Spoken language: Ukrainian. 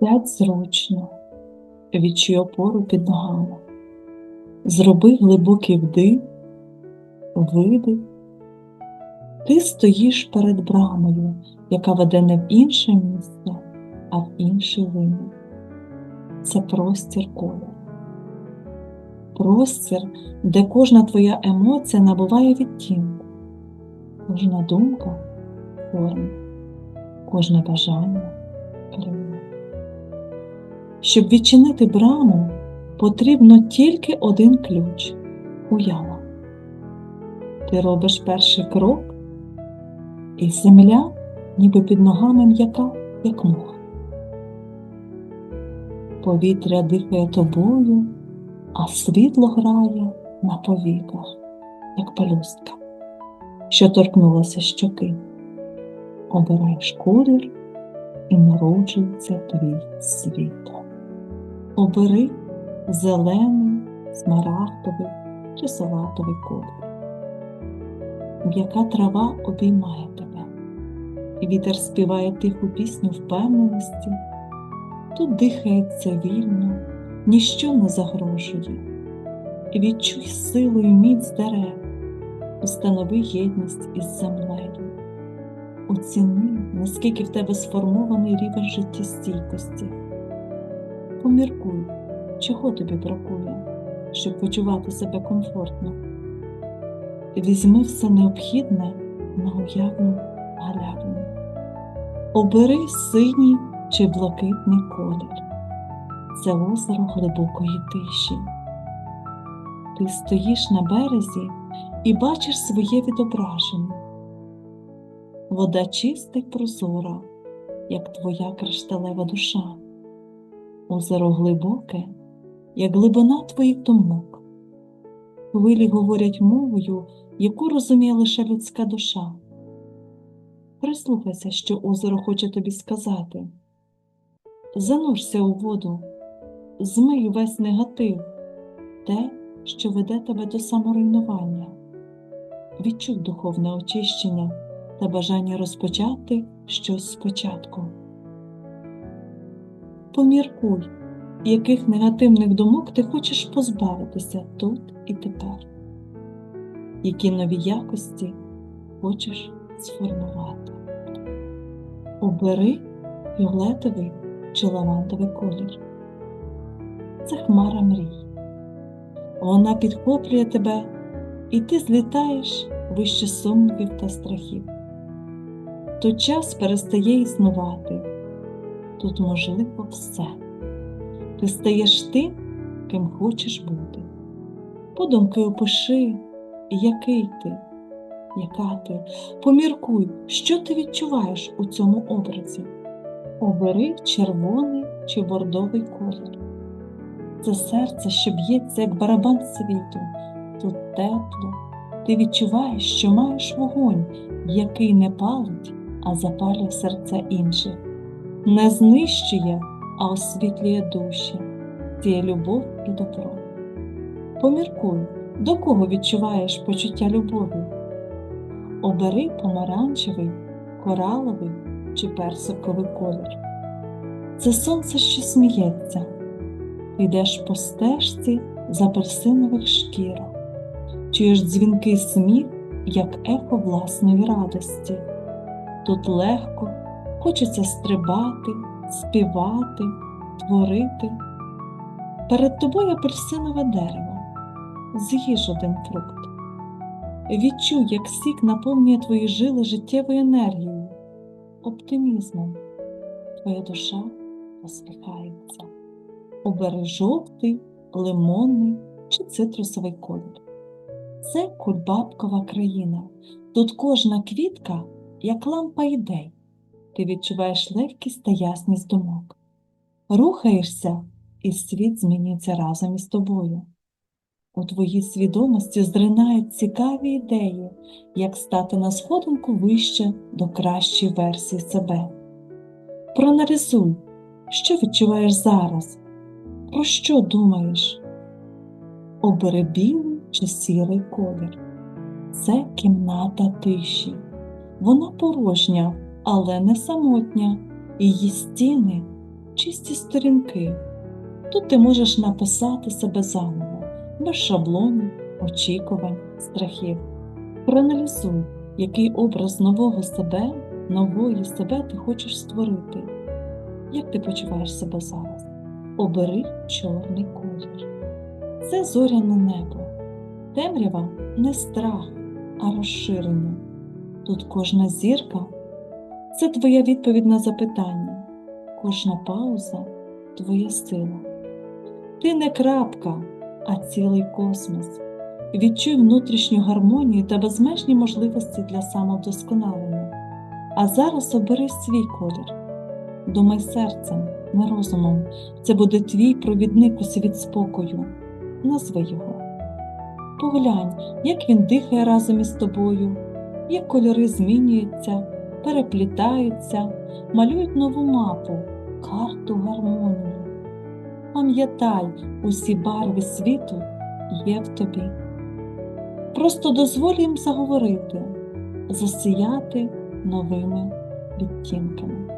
Сядь зручно, відчуй опору під ногами. Зроби глибокий вдих, видих. Ти стоїш перед брамою, яка веде не в інше місце, а в інший вимір. Це простір колір. Простір, де кожна твоя емоція набуває відтінку, кожна думка форму, кожне бажання клює. Щоб відчинити браму, потрібно тільки один ключ уява. Ти робиш перший крок, і земля ніби під ногами м'яка, як муха. Повітря дихає тобою, а світло грає на повіках, як пелюстка, що торкнулася щоки. Обираєш колір і народжується твій світ. Обери зелений, смарагдовий чи салатовий колір. М'яка трава обіймає тебе, і вітер співає тиху пісню впевненості. Тут дихається вільно, ніщо не загрожує. Відчуй силу і міць дерев, установи єдність із землею. Оціни, наскільки в тебе сформований рівень життєстійкості. Поміркуй, чого тобі бракує, щоб почувати себе комфортно. Візьми все необхідне на уявну галявину. Обери синій чи блакитний колір. Це озеро глибокої тиші. Ти стоїш на березі і бачиш своє відображення. Вода чиста й прозора, як твоя кришталева душа. Озеро глибоке, як глибина твоїх думок. Хвилі говорять мовою, яку розуміє лише людська душа. Прислухайся, що озеро хоче тобі сказати. Занурся у воду, змий весь негатив, те, що веде тебе до саморуйнування. Відчуй духовне очищення та бажання розпочати щось спочатку. Поміркуй, яких негативних думок ти хочеш позбавитися тут і тепер, які нові якості хочеш сформувати. Обери фіолетовий чи лавандовий колір. Це хмара мрій. Вона підхоплює тебе, і ти злітаєш вище сумнівів та страхів. То час перестає існувати. Тут можливо все. Ти стаєш тим, ким хочеш бути. Подумки опиши, який ти, яка ти, поміркуй, що ти відчуваєш у цьому образі. Обери червоний чи бордовий колір. Це серце, що б'ється, як барабан світу. Тут тепло. Ти відчуваєш, що маєш вогонь, який не палить, а запалює серця інших. Не знищує, а освітлює душі, ціє любов і добро. Поміркуй, до кого відчуваєш почуття любові. Обери помаранчевий, кораловий чи персиковий колір. Це сонце, що сміється. Йдеш по стежці з апельсинових шкірок, чуєш дзвінкий сміх, як ехо власної радості. Тут легко хочеться стрибати, співати, творити. Перед тобою апельсинове дерево, з'їж один фрукт. Відчуй, як сік наповнює твої жили життєвою енергією, оптимізмом. Твоя душа посміхається. Обери жовтий, лимонний чи цитрусовий колір. Це кульбабкова країна. Тут кожна квітка, як лампа ідей. Ти відчуваєш легкість та ясність думок. Рухаєшся, і світ змінюється разом із тобою. У твоїй свідомості зринають цікаві ідеї, як стати на сходинку вище до кращої версії себе. Проаналізуй, що відчуваєш зараз, про що думаєш? Обери білий чи сірий колір. Це кімната тиші. Вона порожня, але не самотня, її стіни чисті сторінки. Тут ти можеш написати себе заново, без шаблонів, очікувань, страхів. Проаналізуй, який образ нового себе, нової себе ти хочеш створити. Як ти почуваєш себе зараз? Обери чорний колір. Це зоряне небо. Темрява не страх, а розширення. Тут кожна зірка це твоя відповідь на запитання, кожна пауза твоя сила. Ти не крапка, а цілий космос. Відчуй внутрішню гармонію та безмежні можливості для самовдосконалення. А зараз обери свій колір. Думай серцем, не розумом. Це буде твій провідник у світ спокою. Назви його. Поглянь, як він дихає разом із тобою, як кольори змінюються, переплітаються, малюють нову мапу, карту гармонії. Пам'ятай, усі барви світу є в тобі. Просто дозволь їм заговорити, засіяти новими відтінками.